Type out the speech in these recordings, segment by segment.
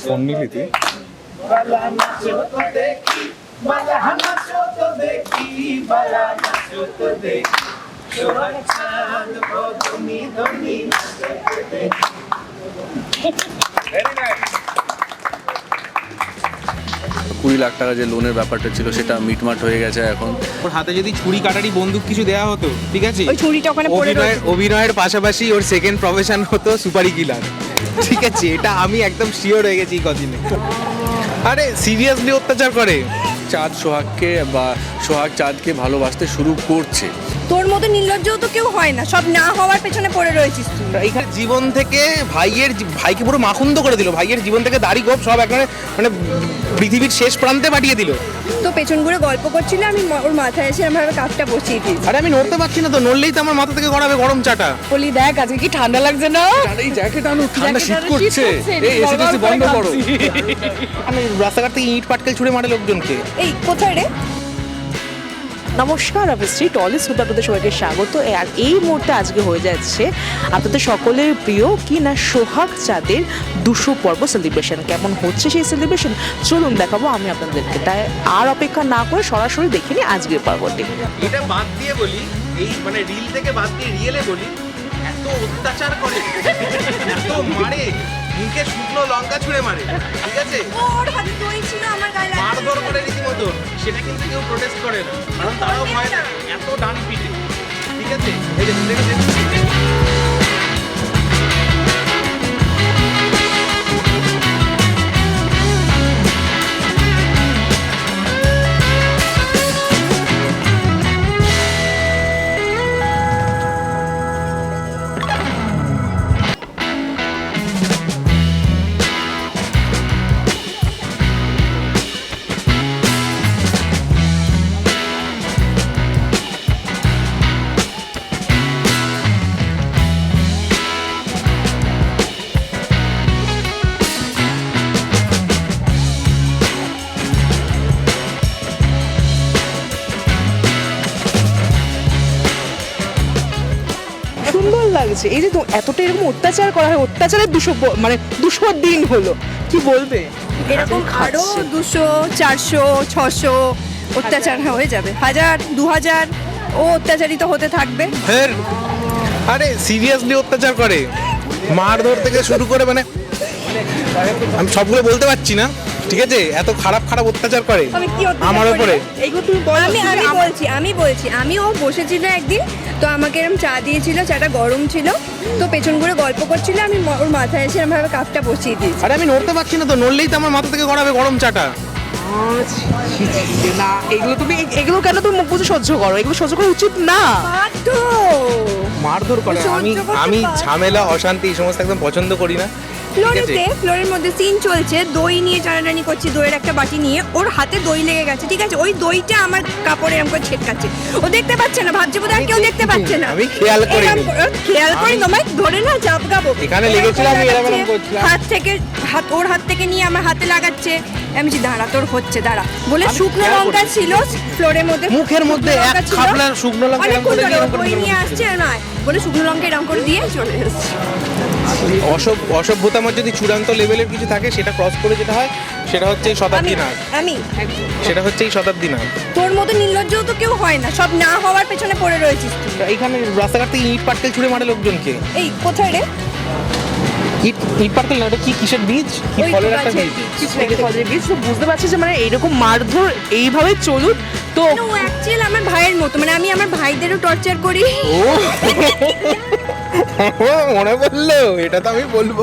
Phone নিলি তুই? দেখি কুড়ি লাখ টাকা যে লোনের ব্যাপারটা ছিল সেটা মিটমাট হয়ে গেছে এখন। ওর হাতে যদি ছুরি কাটারি বন্দুক কিছু দেওয়া হতো ঠিক আছে? ওই ছুরিটা ওখানে পড়ে অভিনয় রয়েছে। অভিনয়ের পাশাপাশি ওর সেকেন্ড প্রফেশন হতো সুপারি কিলার ঠিক আছে এটা আমি একদম শিওর হয়ে গেছি কদিনে। আরে সিরিয়াসলি অত্যাচার করে। চাঁদ সোহাগকে বা সোহাগ চাঁদকে ভালোবাসতে শুরু করছে। তোর মতো নির্লজ্জও তো কেউ হয় না। সব না হওয়ার পেছনে পড়ে রয়েছিস তুই। এইখানে জীবন থেকে ভাইয়ের জী- ভাইকে পুরো মাখুন্দ করে দিল। ভাইয়ের জীবন থেকে দাড়ি গোপ সব এখানে মানে পৃথিবীর শেষ প্রান্তে পাঠিয়ে দিল। তো পেছন ঘুরে গল্প করছিল আমি ম- ওর মাথায় এসে আমার কাপটা বসিয়ে দিয়েছি। আরে আমি নড়তে পারছি না তো নড়লেই তো আমার মাথা থেকে গড়াবে গরম চাটা। বলি দেখ আজকে কি ঠান্ডা লাগছে না? এই জ্যাকেট আনো ঠান্ডা শীত করছে। করছে, এই এসি গরম টেসি করে বন্ধ করো। কাঁপছি। আমি রাস্তাঘাট থেকে ইট পাটকেল ছুড়ে মারে লোকজনকে। এই কোথায় রে? নমস্কার অবশ্যই টলিস হুদ আপনাদের সবাইকে স্বাগত। আর এই মুহূর্তে আজকে হয়ে যাচ্ছে আপনাদের সকলের প্রিয় কি না সোহাগ চাঁদের দুশো পর্ব সেলিব্রেশন কেমন হচ্ছে সেই সেলিব্রেশন চলুন দেখাবো আমি আপনাদেরকে। তাই আর অপেক্ষা না করে সরাসরি দেখিনি আজকের পর্বটি। এটা বাদ দিয়ে বলি এই মানে রিল থেকে বাদ দিয়ে রিয়েলে বলি এত অত্যাচার করে এত মারে মুখে শুকনো লঙ্কা ছুঁড়ে মারে ঠিক আছে? ওর হাতে দই ছিল সেটা কিন্তু কেউ প্রোটেস্ট করে না। কারণ তারাও ভয় এত ডান পিটে ঠিক আছে? এই যে লাগছে। এই যে তো এতটা এরকম অত্যাচার করা হয় অত্যাচারের দুশো মানে দুশো দিন হলো। কি বলবে? এরকম আরও দুশো চারশো ছশো অত্যাচার হয়ে যাবে। হাজার দু হাজার ও অত্যাচারিত হতে থাকবে। আরে সিরিয়াসলি অত্যাচার করে। মারধর থেকে শুরু করে মানে আমি সবগুলো বলতে পারছি না। ঠিক আছে? এত খারাপ খারাপ অত্যাচার করে। আমি কি অত্যাচার আমার উপরে। এইগুলো তুমি বলো। আমি আমি বলছি আমি বলছি। আমি ও বসেছিল একদিন তো আমাকে এরকম চা দিয়েছিল চাটা গরম ছিল তো পেছন ঘুরে গল্প করছিল আমি ওর মাথায় এসে এরকম ভাবে কাপটা বসিয়ে দিয়েছি। আরে আমি নড়তে পারছি না তো নড়লেই তো আমার মাথা থেকে গড়াবে গরম চাটা। না এগুলো তুমি এগুলো কেন তুমি মুখ বুঝে সহ্য করো? এগুলো সহ্য করা উচিত না। মারধর। করে। আমি আমি ঝামেলা অশান্তি এই সমস্ত একদম পছন্দ করি না। ফ্লোরেতে ফ্লোরের মধ্যে সিন চলছে দই নিয়ে টানাটানি করছি দইয়ের একটা বাটি নিয়ে। ওর হাতে দই লেগে গেছে ঠিক আছে? ওই দইটা আমার কাপড়ে এরকম করে ছেটকাচ্ছে। ও দেখতে পাচ্ছে না ভাবছে বোধহয় কেউ দেখতে পাচ্ছে না। আমি খেয়াল করে- খেয়াল করি তোমায় ধরে না চাপ গাবো। এখানে লেগেছিল, আমি এরম করছিলাম। হাত থেকে হাত ওর হাত থেকে নিয়ে আমার হাতে লাগাচ্ছে। আমি বলছি, দাঁড়া তোর হচ্ছে দাঁড়া। বলে শুকনো লঙ্কা ছিল ফ্লোরের মধ্যে মুখের মধ্যে এক। খাবলা শুকনো লঙ্কা অনেকক্ষণ করে। নিয়ে আসছে নয়। বলে শুকনো লঙ্কা এরম করে দিয়ে চলে এসছে। অসভ অসভ্যতামর যদি চূড়ান্ত লেভেলের কিছু থাকে সেটা ক্রস করে যেটা হয় সেটা হচ্ছে এই আমি শতাব্দী নাগ। আমি। সেটা হচ্ছে এই শতাব্দী নাগ। তোর মতো নির্লজ্জও তো কেউ হয় না। সব না হওয়ার পেছনে পড়ে রয়েছিস তুই। এইখানে রাস্তাঘাট থেকে ইট পাটকেল ছুড়ে মারে লোকজনকে। এই কোথায় রে? ইট ইট পাটকেল না কি কিসের বীজ কি ওই ফলের একটা গাছের বীজ বীজ। তো বুঝতে পারছি যে মানে এইরকম মারধর এইভাবে চলুক তো না, ও অ্যাকচুয়ালি আমার ভাইয়ের মতো। মানে আমি আমার ভাইদেরও টর্চার করি। ও। মনে পড়ল? এটা তো আমি বলব।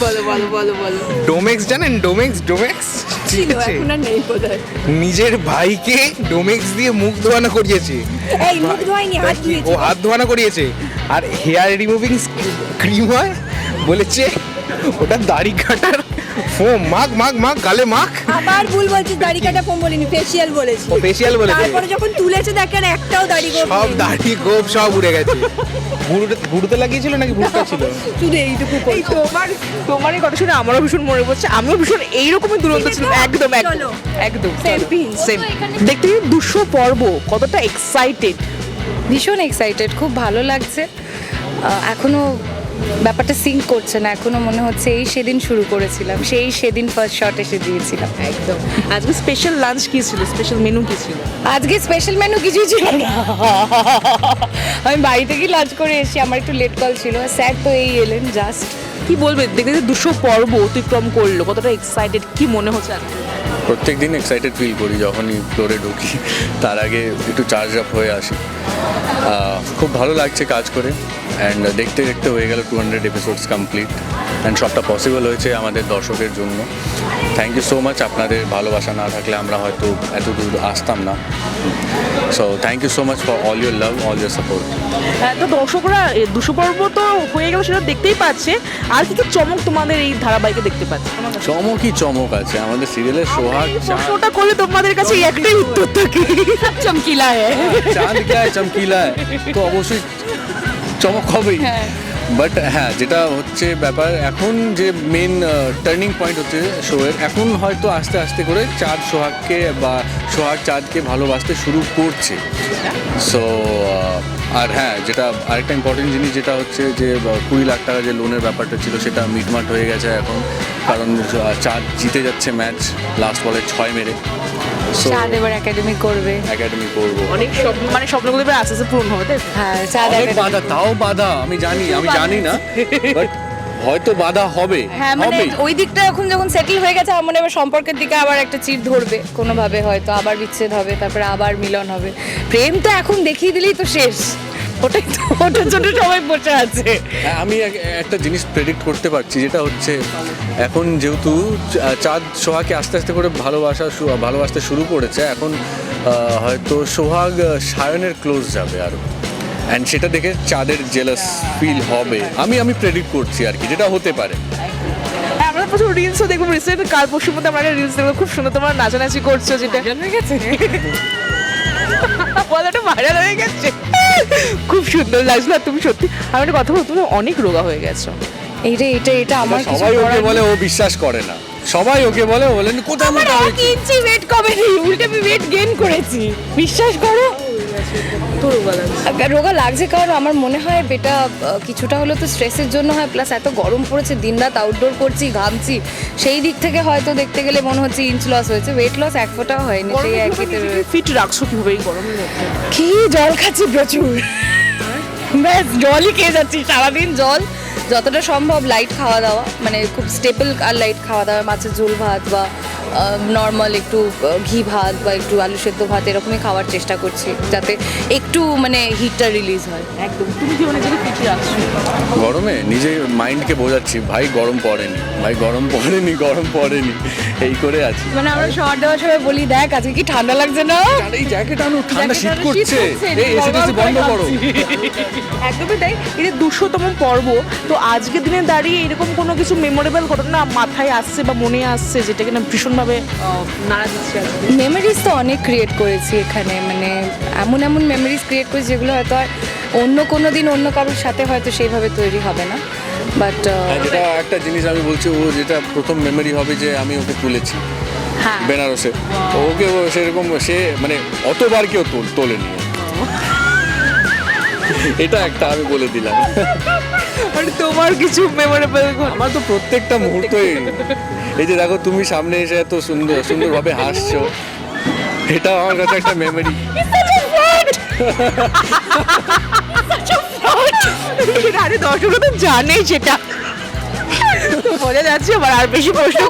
বলো বলো বলো বলো। ডোমেক্স জানেন ডোমেক্স ডোমেক্স ঠিক আছে। এখন আর নেই বোধহয়। নিজের ভাইকে ডোমেক্স দিয়ে মুখ ধোয়ানো করিয়েছে। এই মুখ ধোয়নি হাত ও হাত ধোয়ানো করিয়েছে। আর হেয়ার রিমুভিং ক্রিম হয় বলেছে ওটা দাড়ি কাটার ফোম মাখ মাখ মাখ গালে মাখ। আবার ভুল বলছিস দাড়ি কাটা ফোন বলিনি ফেসিয়াল বলেছি। ও ফেসিয়াল বলেছে। তারপরে যখন তুলেছে দেখেন একটাও দাড়ি গোপ সব দাড়ি গোপ সব উড়ে গেছে। ভুরুতে ভুরুতে লাগিয়েছিল নাকি ভুরুটা ছিল শুধু এইটুকু এই। তোমার তোমার এই কথা শুনে আমারও ভীষণ মনে পড়ছে। আমিও ভীষণ এইরকমই দুরন্ত ছিলাম। একদম একদম একদম pinch. সেম দেখতে দুশো পর্ব কতটা এক্সাইটেড ভীষণ এক্সাইটেড খুব ভালো লাগছে। এখনও ব্যাপারটা সিঙ্ক করছে না এখনও মনে হচ্ছে এই সেদিন শুরু করেছিলাম সেই সেদিন ফার্স্ট শট এসে দিয়েছিলাম। একদম। আজকে স্পেশাল লাঞ্চ কি ছিল? স্পেশাল মেনু কি ছিল? আজকে স্পেশাল মেনু কিছুই ছিল না। আমি বাড়ি থেকেই লাঞ্চ করে এসেছি আমার একটু লেট কল ছিল স্যার তো এই এলেন জাস্ট কি বলবে? দেখতে দেখতে দুশো পর্ব অতিক্রম করল কতটা এক্সাইটেড কি মনে হচ্ছে আজকে? প্রত্যেক দিন এক্সাইটেড ফিল করি যখনই ফ্লোরে ঢুকি তার আগে একটু চার্জ আপ হয়ে আসি। খুব ভালো লাগছে কাজ করে। অ্যান্ড uh, দেখতে দেখতে হয়ে গেল two hundred episodes complete and সবটা পসিবল হয়েছে আমাদের দর্শকের জন্য। থ্যাংক ইউ সো মাচ আপনাদের ভালোবাসা না থাকলে আমরা হয়তো এত দূর আসতাম না। So thank you so much for all your love all your support তো দর্শকরা দুশো পর্ব তো হয়ে গেল সেটা দেখতেই পাচ্ছে। আর কিছু চমক তোমাদের এই ধারাবাহিকে দেখতে পাচ্ছে? চমকই চমক আছে। আমাদের সিরিয়ালের সোহাগ ওটা করলে তোমাদের কাছে একটাই উত্তর থাকে। চমকিলা হ্যাঁ চাঁদ চমকিলা তো অবশ্যই চমক হবেই। বাট হ্যাঁ যেটা হচ্ছে ব্যাপার এখন যে মেন টার্নিং পয়েন্ট হচ্ছে শোয়ের এখন হয়তো আস্তে আস্তে করে চাঁদ সোহাগকে বা সোহাগ চাঁদকে ভালোবাসতে শুরু করছে। সো আর হ্যাঁ যেটা আরেকটা ইম্পর্টেন্ট জিনিস যেটা হচ্ছে যে কুড়ি লাখ টাকা যে লোনের ব্যাপারটা ছিল সেটা মিটমাট হয়ে গেছে এখন। কারণ চাঁদ জিতে যাচ্ছে ম্যাচ লাস্ট বলে ছয় মেরে। চাঁদ এবার একাডেমি করবে। একাডেমি করব। অনেক স্বপ্ন মানে স্বপ্নগুলো এবার আস্তে আস্তে পূরণ হবে তাই হ্যাঁ চাঁদ অনেক বাধা তাও বাধা আমি জানি আমি জানি না বাট হয়তো বাধা হবে হ্যাঁ মানে ওই দিকটা এখন যখন সেটেল হয়ে গেছে আমার এবার সম্পর্কের দিকে আবার একটা চির ধরবে কোনোভাবে হয়তো আবার বিচ্ছেদ হবে তারপরে আবার মিলন হবে। প্রেম তো এখন দেখিয়ে দিলেই তো শেষ। ওটাই তো ওটার জন্য সবাই বসে আছে। হ্যাঁ, আমি এক- একটা জিনিস প্রেডিক্ট করতে পারছি যেটা হচ্ছে এখন যেহেতু চা- চাঁদ সোহাগকে আস্তে আস্তে করে ভালোবাসা ভালোবাসতে শুরু করেছে এখন হয়তো সোহাগ সায়নের ক্লোজ যাবে আরও অ্যান্ড সেটা দেখে চাঁদের জেলাস ফিল হবে। আমি আমি প্রেডিক্ট করছি আর কি যেটা হতে পারে। হ্যাঁ, আমরা প্রচুর রিলসও দেখব রিসেন্ট কাল পরশুর মধ্যে আমরা রিলস দেখব খুব সুন্দর তোমরা নাচানাচি করছ যেটা হয়ে গেছে? বলাটা ভাইরাল হয়ে গেছে। খুব সুন্দর লাগছিল। আর তুমি সত্যি আমি একটা কথা বলব তুমি অনেক রোগা হয়ে গেছো। এইটা এটা এটা আমার সবাই ওকে বলে ও বিশ্বাস করে না। সবাই ওকে বলে ও বলেন কোথায় মোটা হয়েছে?" ইঞ্চি ওয়েট কমে নেই উল্টে আমি ওয়েট গেইন করেছি। বিশ্বাস করো। তো রোগা লাগছে রোগা লাগছে কারণ আমার মনে হয় বেটা কিছুটা হলো তো স্ট্রেসের জন্য হয় প্লাস এত গরম পড়েছে দিনরাত আউটডোর করছি ঘামছি সেই দিক থেকে হয়তো দেখতে গেলে মনে হচ্ছে ইঞ্চ লস হয়েছে ওয়েট লস এক ফোঁটাও হয়নি সেই একই ফিট রাখছো কীভাবে এই গরমের মধ্যে? কি জল খাচ্ছি প্রচুর। ব্যাস জলই খেয়ে যাচ্ছি সারাদিন জল যতটা সম্ভব লাইট খাওয়া দাওয়া মানে খুব স্টেপল আর লাইট খাওয়া দাওয়া মাছের ঝোল ভাত বা নর্মাল একটু ঘি ভাত বা একটু আলু সেদ্ধ ভাত এরকমই খাওয়ার চেষ্টা করছি যাতে একটু মানে হিটটা রিলিজ হয়। একদম। তুমি কি রাখছো গরমে নিজে মাইন্ডকে বোঝাচ্ছি ভাই গরম পড়েনি ভাই গরম পড়েনি গরম পড়েনি। এই করে আছি। মানে আমরা শহর দেওয়ার সময় বলি দেখ আজকে কি ঠান্ডা লাগছে না? এই জ্যাকেট আনো ঠান্ডা শীত করছে। এই এসি বন্ধ করো। একদমই তাই। এটা দুশোতম পর্ব তো আজকের দিনে দাঁড়িয়ে এরকম কোনো কিছু মেমোরেবল ঘটনা মাথায় আসছে বা মনে আসছে যেটা কিনা ভীষণভাবে আহ, নাড়া দিচ্ছে মেমোরিজ তো অনেক ক্রিয়েট করেছি এখানে মানে এমন এমন মেমোরিজ ক্রিয়েট করেছি যেগুলো হয়তো আর অন্য কোনো দিন অন্য কারোর সাথে হয়তো সেইভাবে তৈরি হবে না। বাট হ্যাঁ, যেটা একটা জিনিস আমি বলছি ও যেটা প্রথম মেমোরি হবে যে আমি ওকে তুলেছি হ্যাঁ। বেনারসে। ওকে ও সেরকম সে মানে অতবার কেউ তোল তোলেনি। এটা একটা আমি বলে দিলাম। মানে তোমার কিছু মেমোরেবল আমার তো প্রত্যেকটা মুহূর্তই এই যে দেখো তুমি সামনে এসে এত সুন্দর সুন্দরভাবে হাসছো। এটা আমার কাছে একটা মেমোরি আরে দর্শকরা তো জানে সেটা। তো বোঝা যাচ্ছে আবার আর বেশি প্রশ্ন।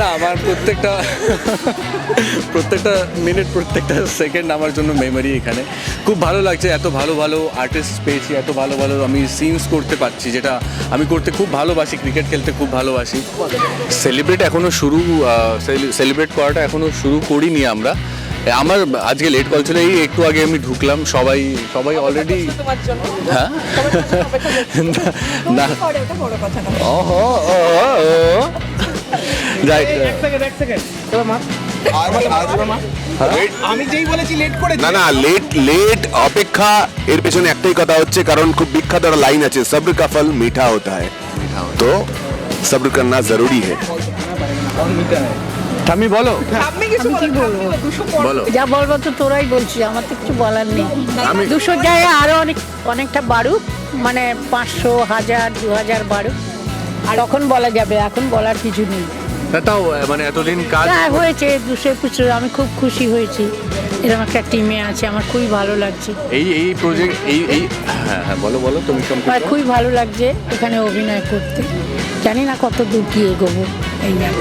না, আমার প্রত্যেকটা প্রত্যেকটা মিনিট প্রত্যেকটা সেকেন্ড আমার জন্য মেমোরি এখানে। খুব ভালো লাগছে, এত ভালো ভালো আর্টিস্ট পেয়েছি, এত ভালো ভালো আমি সিনস করতে পারছি, যেটা আমি করতে খুব ভালোবাসি ক্রিকেট খেলতে খুব ভালোবাসি। সেলিব্রেট এখনও শুরু সেলিব্রেট করাটা এখনও শুরু করিনি আমরা। আমার আজকে লেট কল ছিল এই একটু আগে আমি ঢুকলাম সবাই সবাই অলরেডি হ্যাঁ? হ্যাঁ? না না। লেট লেট অপেক্ষা এর পেছনে একটাই কথা হচ্ছে কারণ খুব বিখ্যাত একটা লাইন আছে সবর কা ফল মিঠা হতা হ্যায়। তো সবর করনা জরুরি হ্যায়। ঠাম্মি বলো। আপনি কিছু বলব? বলো যা বলব তো তোরাই বলছিস আমার তো কিছু বলার নেই। আমি- দুশো জায়গায় আরও অনেক অনেকটা বাড়ুক মানে পাঁচশো হাজার দু হাজার বাড়ুক। তখন বলা যাবে? এখন বলার কিছু নেই। তাও মানে এতদিন কাজ হ্যাঁ হয়েছে দুশো একুশে আমি খুব খুশি হয়েছি। এরকম একটা টিমে আছে আমার খুবই ভালো লাগছে। এই এই প্রজেক্ট এই এই হ্যাঁ হ্যাঁ বলো বলো তুমি আমার খুবই ভালো লাগছে এখানে অভিনয় করতে। জানি না কত দূর কি এগোবো এই আর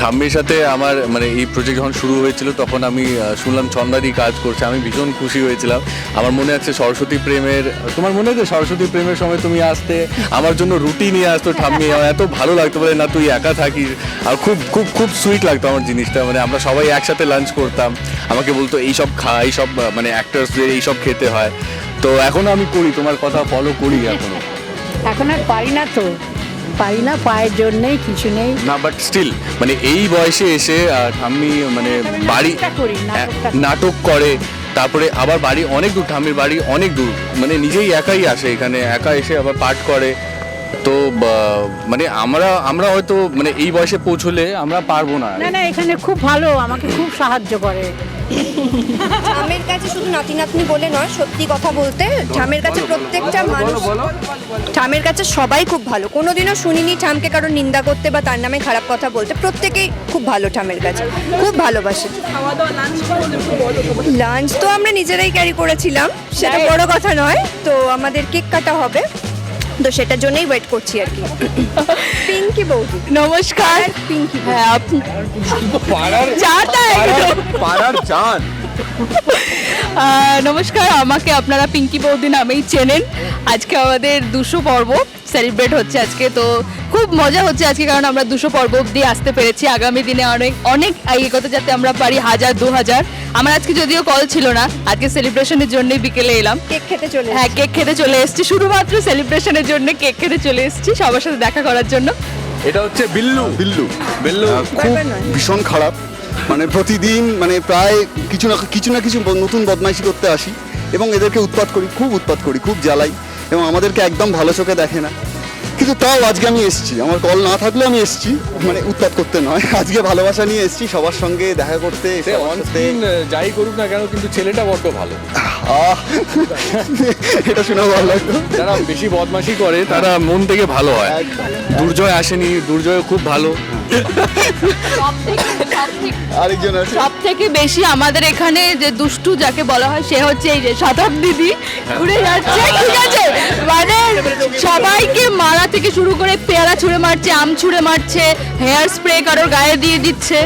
ঠাম্মির সাথে আমার মানে এই প্রজেক্ট যখন শুরু হয়েছিল, তখন আমি শুনলাম ছন্দাদি কাজ করছে। আমি ভীষণ খুশি হয়েছিলাম। আমার মনে আছে সরস্বতী প্রেমের, তোমার মনে আছে সরস্বতী প্রেমের সময় তুমি আসতে? আমার জন্য রুটি নিয়ে আসতো ঠাম্মি। আমার এত ভালো লাগতো বলে, না, তুই একা থাকিস। আর খুব খুব খুব সুইট লাগতো আমার জিনিসটা। মানে আমরা সবাই একসাথে লাঞ্চ করতাম। আমাকে বলতো এইসব খা এইসব মানে অ্যাক্টার্সদের এইসব খেতে হয়। তো এখনও আমি করি, তোমার কথা ফলো করি এখনও। এখন আর পারি না তো। পারি না পায়ের জন্যই কিছু নেই না বাট স্টিল মানে এই বয়সে এসে ঠাম্মি মানে বাড়ি নাটকটা করি। নাটক করে তারপরে আবার বাড়ি অনেক দূর ঠাম্মির বাড়ি অনেক দূর মানে নিজেই একাই আসে এখানে একা এসে আবার পাঠ করে তো মানে আমরা আমরা হয়তো মানে এই বয়সে পৌঁছলে আমরা পারব না। না না এখানে খুব ভালো আমাকে খুব সাহায্য করে। ঠামের কাছে শুধু নাতি নাতনি বলে নয় সত্যি কথা বলতে ঠামের কাছে প্রত্যেকটা মানুষ ঠামের কাছে সবাই খুব ভালো। কোনোদিনও শুনিনি ঠামকে কারোর নিন্দা করতে বা তার নামে খারাপ কথা বলতে। প্রত্যেকেই খুব ভালো ঠামের কাছে। খুব ভালোবাসে। লাঞ্চ তো আমরা নিজেরাই ক্যারি করেছিলাম। সেটা বড় কথা নয়। তো আমাদের কেক কাটা হবে। তো সেটার জন্যই ওয়েট করছি আর কি। পিঙ্কি বৌদি। নমস্কার। পিঙ্কি হ্যাঁ আপনি পাড়ার চাটা একদম। পাড়ার চান আহ, নমস্কার আমাকে আপনারা পিঙ্কি বৌদি নামেই চেনেন। আজকে আমাদের দুশো পর্ব সেলিব্রেট হচ্ছে আজকে তো খুব মজা হচ্ছে আজকে কারণ আমরা দুশো পর্ব অব্দি আসতে পেরেছি। আগামী দিনে অনেক অনেক এগোতে যাতে আমরা পারি হাজার দু হাজার। আমার আজকে যদিও কল ছিল না আজকে সেলিব্রেশনের জন্যই বিকেলে এলাম। কেক খেতে চলে হ্যাঁ কেক খেতে চলে এসেছি শুধুমাত্র সেলিব্রেশনের জন্য কেক খেতে চলে এসেছি সবার সাথে দেখা করার জন্য। এটা হচ্ছে বিল্লু। বিল্লু। বিল্লু খুব ভীষণ খারাপ। মানে প্রতিদিন মানে প্রায় কিছু না কিছু না কিছু নতুন বদমাইশি করতে আসি এবং এদেরকে উৎপাত করি, খুব উৎপাত করি, খুব জ্বালাই এবং আমাদেরকে একদম ভালো চোখে দেখে না। কিন্তু তাও আজকে আমি এসেছি। আমার কল না থাকলেও আমি এসেছি। মানে উৎপাত করতে নয়। আজকে ভালোবাসা নিয়ে এসেছি। সবার সঙ্গে দেখা করতে যাই করুক না কেন কিন্তু ছেলেটা বড্ড ভালো। এটা শুনে ভালো লাগল। যারা বেশি বদমাশি করে তারা মন থেকে ভালো হয়। দুর্জয় আসেনি দুর্জয় খুব ভালো। আরেকজন আছে। সব থেকে বেশি আমাদের এখানে যে দুষ্টু যাকে বলা হয় সে হচ্ছে এই যে শতাব দিদি। ঘুরে যাচ্ছে। ঠিক আছে? মানে থেকে শুরু করে পেয়ারা ছুঁড়ে মারছে আম ছুঁড়ে মারছে হেয়ার স্প্রে কারোর গায়ে দিয়ে দিচ্ছে।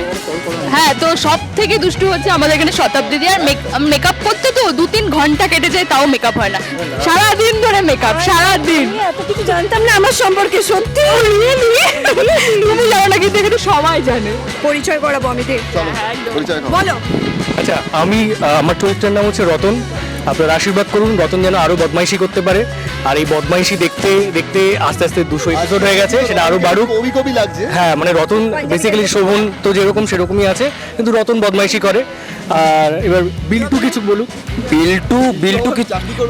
হ্যাঁ তো সব থেকে দুষ্টু হচ্ছে আমাদের এখানে শতাব দিদি আর মেকআপ করতে তো দু তিন ঘণ্টা কেটে যায় তাও মেকআপ হয় না। সারাদিন ধরে মেকআপ সারাদিন। এত কিছু জানতাম না আমার সম্পর্কে সত্যি তুমি জানো না কিন্তু এখানে সবাই জানে। পরিচয় করাবো আমি দে। পরিচয় করো। বলো। আচ্ছা আমি আমার চরিত্রের নাম হচ্ছে রতন। আপনারা আশীর্বাদ করুন রতন যেন আরও বদমাইশি করতে পারে। আর এই বদমাইশি দেখতে দেখতে আস্তে আস্তে দুশো এপিসোড হয়ে গেছে সেটা আরও বাড়ুক। কবি কবি লাগছে। হ্যাঁ মানে রতন বেসিক্যালি শোভন তো যেরকম সেরকমই আছে কিন্তু রতন বদমাইশি করে। আর এবার বিল্টু কিছু বলুক। বিল্টু বিল্টু কি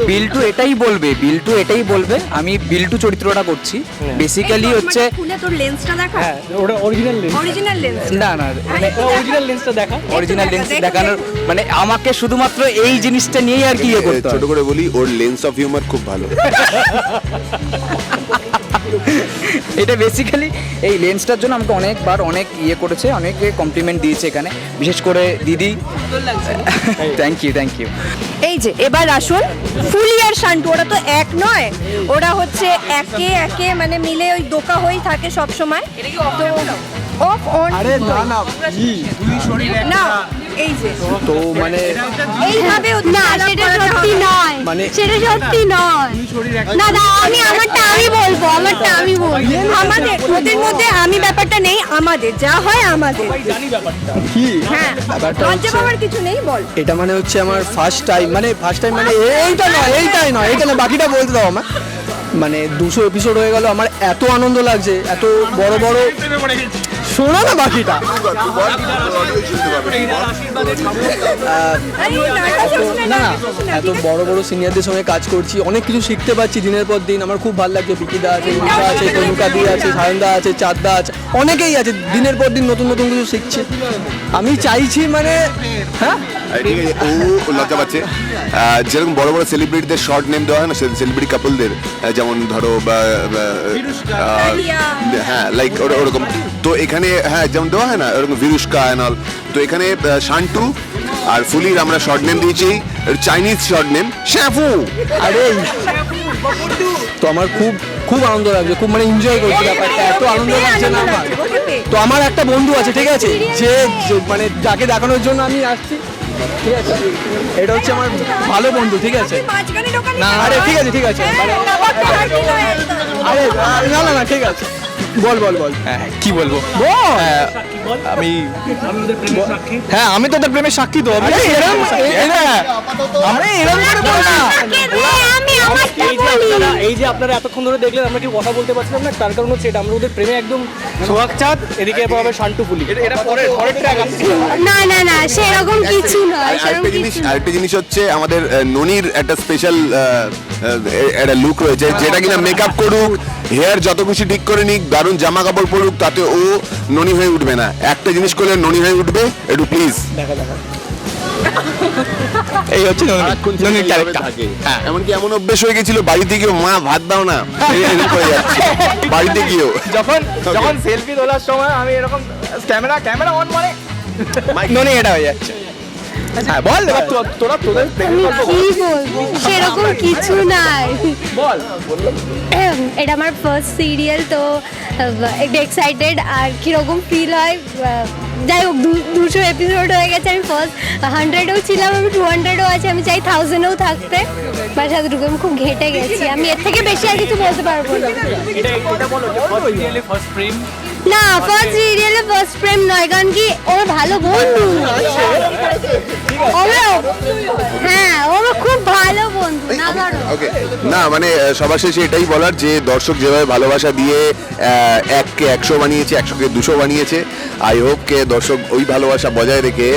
বিল্টু এটাই বলবে বিল্টু এটাই বলবে। আমি বিল্টু চরিত্রটা করছি। বেসিক্যালি হচ্ছে খুলে তোর লেন্সটা দেখা? হ্যাঁ ওটা অরিজিনাল লেন্স অরিজিনাল লেন্স না না মানে অরিজিনাল লেন্সটা দেখা। অরিজিনাল লেন্স দেখানোর মানে আমাকে শুধুমাত্র এই জিনিসটা নিয়েই আর কি ইয়ে করতে ছোট করে বলি ওর লেন্স অফ হিউমার খুব ভালো। এটা বেসিক্যালি এই লেন্সটার জন্য আমাকে অনেকবার অনেক ইয়ে করেছে অনেকে কমপ্লিমেন্ট দিয়েছে এখানে বিশেষ করে দিদি। থ্যাংক ইউ থ্যাংক ইউ এই যে এবার আসুন ফুলি আর শান্টু ওরা তো এক নয় ওরা হচ্ছে একে একে মানে মিলে ওই দোকা হয়েই থাকে সব সময় অফ অন আরে না না না এই যে। তো মানে এইভাবে না সেটা সত্যি নয়। মানে সেটা সত্যি নয়। না না আমি আমারটা আমি বলব আমারটা আমি বলব। আমাদের ওদের মধ্যে আমি ব্যাপারটা নেই আমাদের যা হয় আমাদের। কি? হ্যাঁ লজ্জা পাওয়ার কিছু নেই বল। এটা মানে হচ্ছে আমার ফার্স্ট টাইম মানে ফার্স্ট টাইম মানে এইটা নয় এইটাই নয় এইটা না বাকিটা বলতে দাও আমার মানে দুশো এপিসোড হয়ে গেল আমার এত আনন্দ লাগছে এত বড় বড় শোনো না বাকিটা। না এত বড় বড় সিনিয়রদের সঙ্গে কাজ করছি অনেক কিছু শিখতে পারছি দিনের পর দিন। আমার খুব ভালো লাগছে বিকিদা আছে রিতা আছে তনুকা দি আছে সায়নদা আছে চাঁদদা আছে অনেকেই আছে দিনের পর দিন নতুন নতুন কিছু শিখছে। আমি চাইছি মানে হ্যাঁ? ঠিক আছে ও লজ্জা পাচ্ছে। যেরকম বড় বড় সেলিব্রিটিদের শর্ট নেম দেওয়া হয় না সেলিব্রিটি কাপলদের যেমন ধরো হ্যাঁ লাইক ওরকম। তো এখানে হ্যাঁ যেমন দেওয়া হয় না ওরকম ভিরুস্কা অ্যান্ড তো এখানে শান্টু আর ফুলির আমরা শর্ট নেম দিয়েছি। চাইনিজ শর্ট নেম শ্যাফু আরে তো আমার খুব খুব আনন্দ লাগছে খুব মানে এনজয় করছি ব্যাপারটা এত আনন্দ লাগছে না আমার। তো আমার একটা বন্ধু আছে ঠিক আছে? যে মানে যাকে দেখানোর জন্য আমি আসছি ঠিক আছে? এটা হচ্ছে আমার ভালো বন্ধু ঠিক আছে? না আরে ঠিক আছে ঠিক আছে। হ্যাঁ। আরে না না না ঠিক আছে। বল বল বল। হ্যাঁ কি বলব? বল। আমি হ্যাঁ আমি তো তোর প্রেমের সাক্ষী তো আরে এরকম এ- এরা- করে বল না। আমাকে দে, আমি আমারটা এই যে। আপনারা এই যে আপনারা এতক্ষণ ধরে দেখলেন আমরা কি কথা বলতে পারছিলাম না তার কারণ হচ্ছে এটা আমরা ওদের প্রেমে একদম সোহাগ চাঁদ এদিকে পাবে শান্টু ফুলি। এটা পরের পরের ট্র্যাক না না না সেরকম কিছু নয় আরেকটা জিনিস। আরেকটা জিনিস হচ্ছে আমাদের ননির একটা স্পেশাল একটা লুক রয়েছে যেটা কিনা মেকআপ করুক হেয়ার যত খুশি ঠিক করে নিক দারুণ জামা কাপড় পরুক তাতে ও ননি হয়ে উঠবে না। একটা জিনিস করলে ননি হয়ে উঠবে একটু প্লিজ এই হচ্ছে ননির ক্যারেক্টার এমনকি এমন অভ্যেস হয়ে গেছিল বাড়িতে গিয়েও মা ভাত দাও না। বাড়িতে গিয়েও। যখন যখন সেলফি তোলার সময় আমি এরকম ক্যামেরা ক্যামেরা অন মানে ননি এটা হয়ে যাচ্ছে। হ্যাঁ বল। এবার তো- তোরা তোদের আমি কি বলব। সেরকম কিছু নাই। বল। এটা আমার ফার্স্ট সিরিয়াল তো একটু এক্সাইটেড আর কীরকম ফিল হয় যাই হোক দু- দুশো এপিসোড হয়ে গেছে আমি ফার্স্ট হান্ড্রেডেও ছিলাম আমি টু হান্ড্রেডও আছে আমি চাই থাউজেন্ডেও থাকতে। বাট এতটুকু আমি খুব ঘেটে গেছি। আমি এর থেকে বেশি আর কিছু বলতে পারব না। না ফার্স্ট সিরিয়ালে ফার্স্ট প্রেম নয়, কারণ কি ও ভালো বন্ধু। হ্যাঁ ও খুব ভালো বন্ধু, না মানে সবার শেষে এটাই বলার যে দর্শক যেভাবে ভালোবাসা দিয়ে এককে একশো বানিয়েছে, একশোকে দুশো বানিয়েছে, আই হোপ কে দর্শক ওই ভালোবাসা বজায় রেখে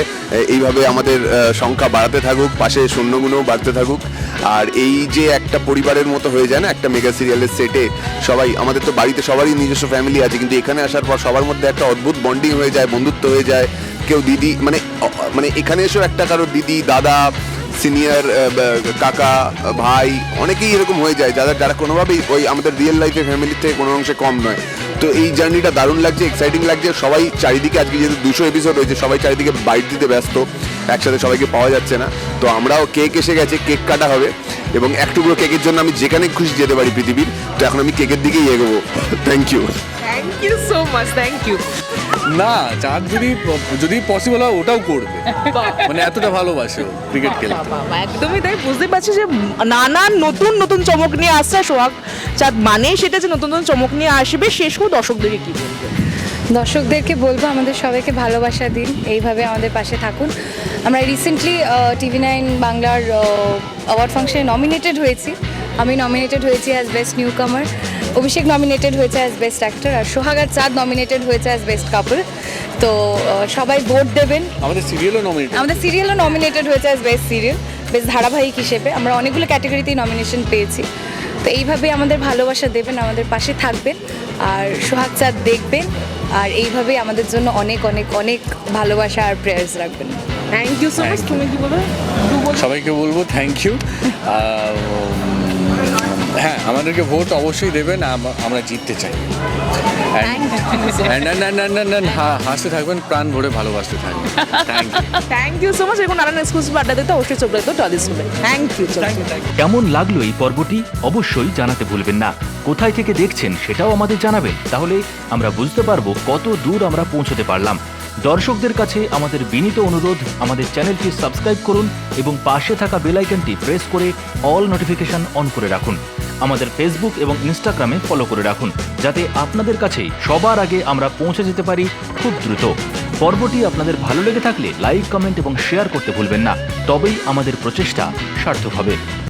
এইভাবে আমাদের সংখ্যা বাড়াতে থাকুক, পাশে শূন্যগুণও বাড়তে থাকুক। আর এই যে একটা পরিবারের মতো হয়ে যায় না, একটা মেগা সিরিয়ালের সেটে সবাই, আমাদের তো বাড়িতে সবারই নিজস্ব ফ্যামিলি আছে, কিন্তু এখানে আসার পর সবার মধ্যে একটা অদ্ভুত বন্ডিং হয়ে যায়, বন্ধুত্ব হয়ে যায়। কেউ দিদি মানে মানে এখানে এসেও একটা কারও দিদি, দাদা সিনিয়র কাকা, ভাই, অনেকেই এরকম হয়ে যায়, যারা যারা কোনোভাবেই ওই আমাদের রিয়েল লাইফে ফ্যামিলির থেকে কোনো অংশে কম নয়। তো এই জার্নিটা দারুণ লাগছে এক্সাইটিং লাগছে, সবাই চারিদিকে, আজকে যেহেতু দুশো এপিসোড হয়েছে, সবাই চারিদিকে বাইট দিতে ব্যস্ত, একসাথে সবাইকে পাওয়া যাচ্ছে না। তো আমরাও কেক এসে গেছে কেক কাটা হবে, এবং এক টুকরো কেকের জন্য আমি যেখানে খুশি যেতে পারি পৃথিবীর, তো এখন আমি কেকের দিকেই এগোবো। Thank you thank you so much thank you না চাঁদ যদি যদি পসিবল হয় ওটাও করবে। মানে এতটা ভালোবাসে ক্রিকেট খেলতে। একদমই তাই বুঝতে পারছি যে নানান নতুন নতুন চমক নিয়ে আসছে সোহাগ চাঁদ মানে সেটা যে নতুন নতুন চমক নিয়ে আসবে শেষ হোক দর্শকদেরকে কি বলবে? দর্শকদেরকে বলব আমাদের সবাইকে ভালোবাসা দিন এইভাবে আমাদের পাশে থাকুন। আমরা রিসেন্টলি টিভি নাইন বাংলার অ্যাওয়ার্ড ফাংশনে নমিনেটেড হয়েছি। আমি নমিনেটেড হয়েছি as best newcomer Abhishek nominated হয়েছে অ্যাজ বেস্ট অ্যাক্টর আর সোহাগ আর চাঁদ নমিনেটেড হয়েছে অ্যাজ বেস্ট কাপল তো সবাই ভোট দেবেন। আমাদের সিরিয়ালও নমিনেট আমাদের সিরিয়ালও নমিনেটেড হয়েছে অ্যাজ বেস্ট সিরিয়াল বেস্ট ধারাবাহিক হিসেবে। আমরা অনেকগুলো ক্যাটাগরিতেই নমিনেশন পেয়েছি। তো এইভাবে আমাদের ভালোবাসা দেবেন আমাদের পাশে থাকবেন আর সোহাগ চাঁদ দেখবেন আর এইভাবেই আমাদের জন্য অনেক অনেক অনেক ভালোবাসা আর প্রেয়ার্স রাখবেন। থ্যাংক ইউ সো মাচ তুমি কি বলবে সবাইকে বলব থ্যাংক ইউ হ্যাঁ আমাদেরকে ভোট অবশ্যই দেবেন আমরা জিততে চাই। হাসতে থাকবেন প্রাণ ভরে ভালোবাসতে থাকবেন। থ্যাংক ইউ সো মাচ এরকম নানান এক্সক্লুসিভ আড্ডা দিতে অবশ্যই চোখ রাখতো টলি স্কুলে থ্যাংক ইউ কেমন লাগল এই পর্বটি? অবশ্যই জানাতে ভুলবেন না। কোথায় থেকে দেখছেন সেটাও আমাদের জানাবেন। তাহলে আমরা বুঝতে পারব কত দূর আমরা পৌঁছতে পারলাম। দর্শকদের কাছে আমাদের বিনীত অনুরোধ আমাদের চ্যানেলটি সাবস্ক্রাইব করুন এবং পাশে থাকা বেল আইকনটি প্রেস করে অল নোটিফিকেশন অন করে রাখুন। আমাদের ফেসবুক এবং ইনস্টাগ্রামে ফলো করে রাখুন, যাতে আপনাদের কাছে সবার আগে আমরা পৌঁছে যেতে পারি খুব দ্রুত। পর্বটি আপনাদের ভালো লেগে থাকলে লাইক কমেন্ট এবং শেয়ার করতে ভুলবেন না। তবেই আমাদের প্রচেষ্টা সার্থক হবে।